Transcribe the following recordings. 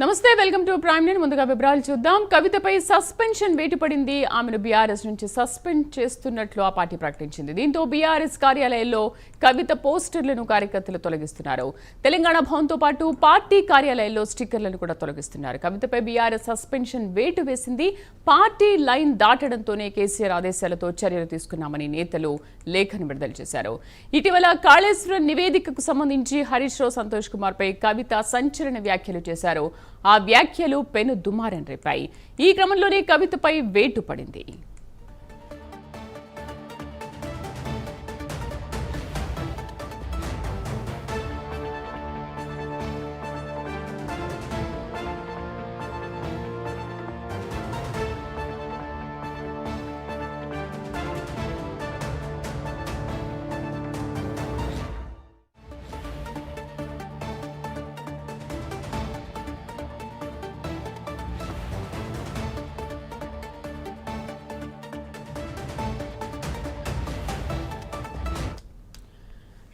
నమస్తే welcome to prime నేను ముందుగా వివరాలు చూద్దాం. కవితపై సస్పెన్షన్ వేటుపడింది. ఆమెను బీఆర్ఎస్ నుంచి సస్పెండ్ చేస్తున్నట్లు ఆ పార్టీ ప్రకటించింది. దీంతో బీఆర్ఎస్ కార్యాలయంలో కవిత పోస్టర్లను కార్యకర్తలు తొలగిస్తున్నారు. తెలంగాణ భవన్తో పాటు పార్టీ కార్యాలయంలో స్టిక్కర్లను కూడా తొలగిస్తున్నారు. కవితపై బీఆర్ఎస్ సస్పెన్షన్ వేటు వేసింది. పార్టీ లైన్ దాటడంతోనే కేసీఆర్ ఆదేశాలతో చర్యలు తీసుకున్నామని నేతలు లేఖను విడుదల చేశారు. ఇటీవల కాళేశ్వరం నివేదికకు సంబంధించి హరీష్ రావు సంతోష్ కుమార్పై కవిత సంచలన వ్యాఖ్యలు చేశారు. ఆ వ్యాఖ్యలు పెను దుమారం రేపాయి. ఈ క్రమంలోనే కవితపై వేటు పడింది.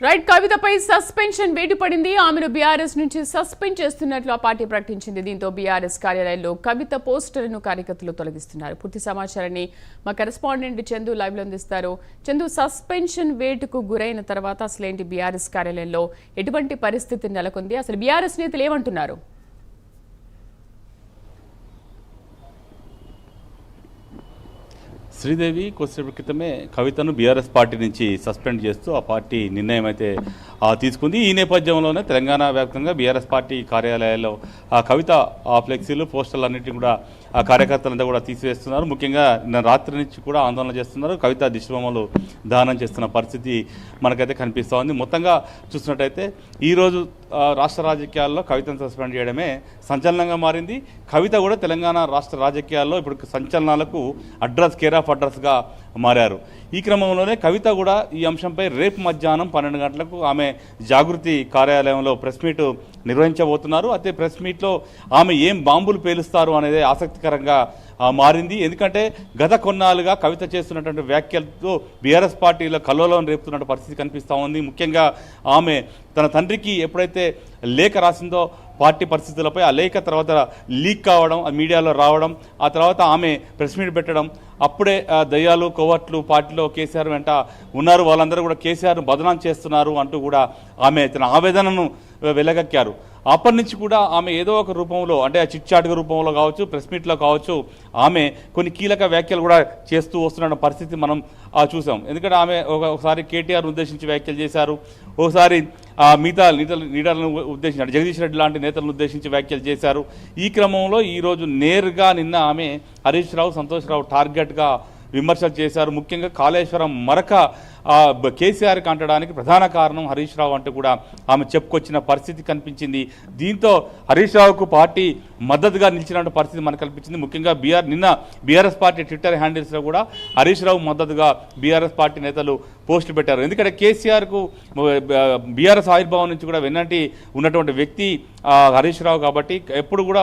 రైట్ కవితపై సస్పెన్షన్ వేటు పడింది ఆమెను బీఆర్ఎస్ నుంచి సస్పెండ్ చేస్తున్నట్లు ఆ పార్టీ ప్రకటించింది. దీంతో బీఆర్ఎస్ కార్యాలయంలో కవిత పోస్టర్లను కార్యకర్తలు తొలగిస్తున్నారు. పూర్తి సమాచారాన్ని మా కరెస్పాండెంట్ చందు లైవ్లో అందిస్తారు. చందు సస్పెన్షన్ వేటుకు గురైన తర్వాత అసలేంటి బీఆర్ఎస్ కార్యాలయంలో ఎటువంటి పరిస్థితి నెలకొంది? అసలు బీఆర్ఎస్ నేతలు ఏమంటున్నారు? శ్రీదేవి కొద్దిసేపటి క్రితమే కవితను బీఆర్ఎస్ పార్టీ నుంచి సస్పెండ్ చేస్తూ ఆ పార్టీ నిర్ణయం అయితే తీసుకుంది. ఈ నేపథ్యంలోనే తెలంగాణ వ్యాప్తంగా బీఆర్ఎస్ పార్టీ కార్యాలయాల్లో ఆ కవిత ఆ ఫ్లెక్సీలు పోస్టర్లు అన్నింటినీ కూడా ఆ కార్యకర్తలంతా కూడా తీసివేస్తున్నారు. ముఖ్యంగా నిన్న రాత్రి నుంచి కూడా ఆందోళన చేస్తున్నారు. కవిత దిశబొమ్మలు దానం చేస్తున్న పరిస్థితి మనకైతే కనిపిస్తూ ఉంది. మొత్తంగా చూసినట్టయితే ఈరోజు రాష్ట్ర రాజకీయాల్లో కవితను సస్పెండ్ చేయడమే సంచలనంగా మారింది. కవిత కూడా తెలంగాణ రాష్ట్ర రాజకీయాల్లో ఇప్పుడు సంచలనాలకు అడ్రస్ కేర్ ఆఫ్ అడ్రస్గా మారారు. ఈ క్రమంలోనే కవిత కూడా ఈ అంశంపై రేపు మధ్యాహ్నం పన్నెండు గంటలకు ఆమె జాగృతి కార్యాలయంలో ప్రెస్ మీట్ నిర్వహించబోతున్నారు. అయితే ప్రెస్ మీట్లో ఆమె ఏం బాంబులు పేలుస్తారు అనేది ఆసక్తికరంగా మారింది. ఎందుకంటే గత కొన్నాళ్ళుగా కవిత చేస్తున్నటువంటి వ్యాఖ్యలతో బీఆర్ఎస్ పార్టీలో కల్లోలం రేపుతున్న పరిస్థితి కనిపిస్తూ ఉంది. ముఖ్యంగా ఆమె తన తండ్రికి ఎప్పుడైతే లేఖ రాసిందో పార్టీ పరిస్థితులపై ఆ లేఖ తర్వాత లీక్ కావడం ఆ మీడియాలో రావడం ఆ తర్వాత ఆమె ప్రెస్ మీట్ పెట్టడం అప్పుడే దయ్యాలు కోవట్లు పార్టీలో కేసీఆర్ వెంట ఉన్నారు వాళ్ళందరూ కూడా కేసీఆర్ను బదనాం చేస్తున్నారు అంటూ కూడా ఆమె తన ఆవేదనను వెలగక్కారు. అప్పటి నుంచి కూడా ఆమె ఏదో ఒక రూపంలో అంటే ఆ చిట్చాటుగా రూపంలో కావచ్చు ప్రెస్ మీట్లో కావచ్చు ఆమె కొన్ని కీలక వ్యాఖ్యలు కూడా చేస్తూ వస్తున్న పరిస్థితి మనం చూసాం. ఎందుకంటే ఆమె ఒకసారి కేటీఆర్ ఉద్దేశించి వ్యాఖ్యలు చేశారు ఒకసారి మిగతా లీడర్ లీడర్లను ఉద్దేశించారు జగదీష్ రెడ్డి లాంటి నేతలను ఉద్దేశించి వ్యాఖ్యలు చేశారు. ఈ క్రమంలో ఈరోజు నేరుగా నిన్న ఆమె హరీష్ రావు సంతోష్ రావు టార్గెట్గా విమర్శలు చేశారు. ముఖ్యంగా కాళేశ్వరం మరక కేసీఆర్కి అంటడానికి ప్రధాన కారణం హరీష్ రావు అంటూ కూడా ఆమె చెప్పుకొచ్చిన పరిస్థితి కనిపించింది. దీంతో హరీష్ రావుకు పార్టీ మద్దతుగా నిలిచినటువంటి పరిస్థితి మనకు కనిపించింది ముఖ్యంగా బీఆర్ నిన్న బీఆర్ఎస్ పార్టీ ట్విట్టర్ హ్యాండిల్స్లో కూడా హరీష్ రావు మద్దతుగా బీఆర్ఎస్ పార్టీ నేతలు పోస్టులు పెట్టారు. ఎందుకంటే కేసీఆర్కు బీఆర్ఎస్ ఆవిర్భావం నుంచి కూడా వెన్నటి ఉన్నటువంటి వ్యక్తి హరీష్ రావు కాబట్టి ఎప్పుడు కూడా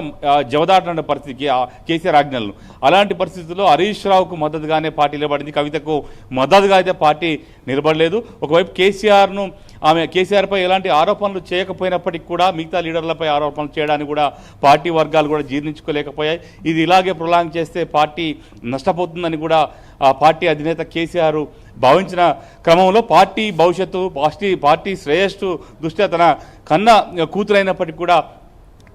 జవదాటన పరిస్థితికి కేసీఆర్ ఆజ్ఞలను. అలాంటి పరిస్థితుల్లో హరీష్ రావుకు మద్దతుగానే పార్టీ నిలబడింది. కవితకు మద్దతుగా అయితే పార్టీ నిలబడలేదు. ఒకవైపు కేసీఆర్ను ఆమె కేసీఆర్పై ఎలాంటి ఆరోపణలు చేయకపోయినప్పటికీ కూడా మిగతా లీడర్లపై ఆరోపణలు చేయడానికి కూడా పార్టీ వర్గాలు కూడా జీర్ణించుకోలేకపోయాయి. ఇది ఇలాగే ప్రొలాంగ్ చేస్తే పార్టీ నష్టపోతుందని కూడా ఆ పార్టీ అధినేత కేసీఆర్ భావించిన క్రమంలో పార్టీ భవిష్యత్తు పార్టీ పార్టీ శ్రేయస్సు దృష్ట్యా తన కన్న కూతురైనప్పటికీ కూడా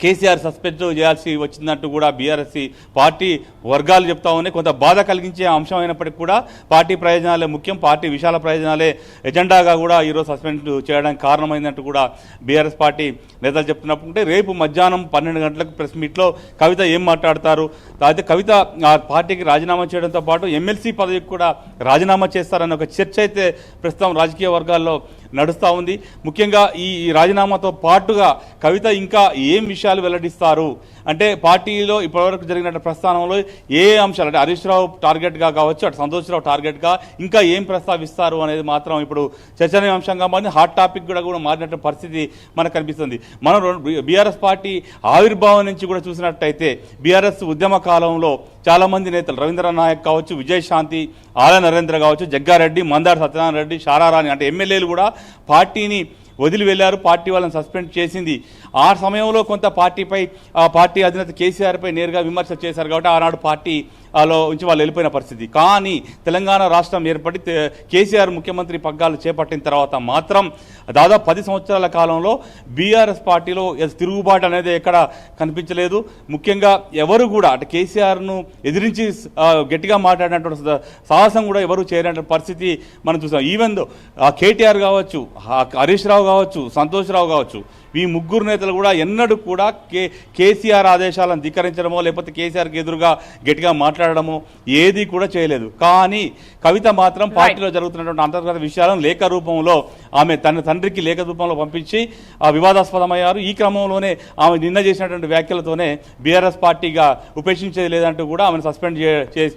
కేసీఆర్ సస్పెండ్ చేయాల్సి వచ్చిందంటూ కూడా బీఆర్ఎస్ పార్టీ వర్గాలు చెప్తా ఉన్నాయి. కొంత బాధ కలిగించే అంశం అయినప్పటికీ కూడా పార్టీ ప్రయోజనాలే ముఖ్యం పార్టీ విశాల ప్రయోజనాలే ఎజెండాగా కూడా ఈరోజు సస్పెండ్ చేయడానికి కారణమైందంటూ కూడా బీఆర్ఎస్ పార్టీ నేతలు చెప్తున్నప్పుడు రేపు మధ్యాహ్నం పన్నెండు గంటలకు ప్రెస్ మీట్లో కవిత ఏం మాట్లాడతారు? అయితే కవిత ఆ పార్టీకి రాజీనామా చేయడంతో పాటు ఎమ్మెల్సీ పదవికి కూడా రాజీనామా చేస్తారన్న ఒక చర్చ అయితే ప్రస్తుతం రాజకీయ వర్గాల్లో నడుస్తూ ఉంది. ముఖ్యంగా ఈ రాజీనామాతో పాటుగా కవిత ఇంకా ఏం విషయాలు వెల్లడిస్తారు? అంటే పార్టీలో ఇప్పటివరకు జరిగిన ప్రస్థానంలో ఏ అంశాలు? అంటే హరీష్ రావు టార్గెట్గా కావచ్చు అటు సంతోష్ రావు టార్గెట్గా ఇంకా ఏం ప్రస్తావిస్తారు అనేది మాత్రం ఇప్పుడు చర్చనీయాంశంగా మారింది. హాట్ టాపిక్ కూడా కూడా మారినట్టు పరిస్థితి మనకు కనిపిస్తుంది. మనం బీఆర్ఎస్ పార్టీ ఆవిర్భావం నుంచి కూడా చూసినట్టయితే బీఆర్ఎస్ ఉద్యమ కాలంలో చాలా మంది నేతలు రవీంద్ర నాయక్ కావచ్చు విజయశాంతి ఆల నరేంద్ర కావచ్చు జగ్గారెడ్డి మందార్ సత్యనారాయణ రెడ్డి షారారాణి అంటే ఎమ్మెల్యేలు కూడా పార్టీని వదిలి వెళ్ళారు పార్టీ వాళ్ళని సస్పెండ్ చేసింది. ఆ సమయంలో కొంత పార్టీపై ఆ పార్టీ అధినేత కేసీఆర్పై నేరుగా విమర్శ చేశారు కాబట్టి ఆనాడు పార్టీ లో ఉంచి వాళ్ళు వెళ్ళిపోయిన పరిస్థితి. కానీ తెలంగాణ రాష్ట్రం ఏర్పడి కేసీఆర్ ముఖ్యమంత్రి పగ్గాలు చేపట్టిన తర్వాత మాత్రం దాదాపు పది సంవత్సరాల కాలంలో బీఆర్ఎస్ పార్టీలో తిరుగుబాటు అనేది ఎక్కడ కనిపించలేదు. ముఖ్యంగా ఎవరు కూడా అంటే కేసీఆర్ను ఎదిరించి గట్టిగా మాట్లాడినటువంటి సాహసం కూడా ఎవరు చేయనటువంటి పరిస్థితి మనం చూసాం ఈవెన్ కేటీఆర్ కావచ్చు హరీష్ రావు కావచ్చు సంతోష్ రావు కావచ్చు ఈ ముగ్గురు నేతలు కూడా ఎన్నడూ కూడా కే కేసీఆర్ ఆదేశాలను ధిక్కరించడమో లేకపోతే కేసీఆర్కి ఎదురుగా గట్టిగా మాట్లాడడమో ఏది కూడా చేయలేదు. కానీ కవిత మాత్రం పార్టీలో జరుగుతున్నటువంటి అంతర్గత విషయాలను లేఖ రూపంలో ఆమె తన తండ్రికి లేఖ రూపంలో పంపించి ఆ వివాదాస్పదమయ్యారు. ఈ క్రమంలోనే ఆమె నిన్న చేసినటువంటి వ్యాఖ్యలతోనే బీఆర్ఎస్ పార్టీగా ఉపేక్షించేది లేదంటూ కూడా ఆమెను సస్పెండ్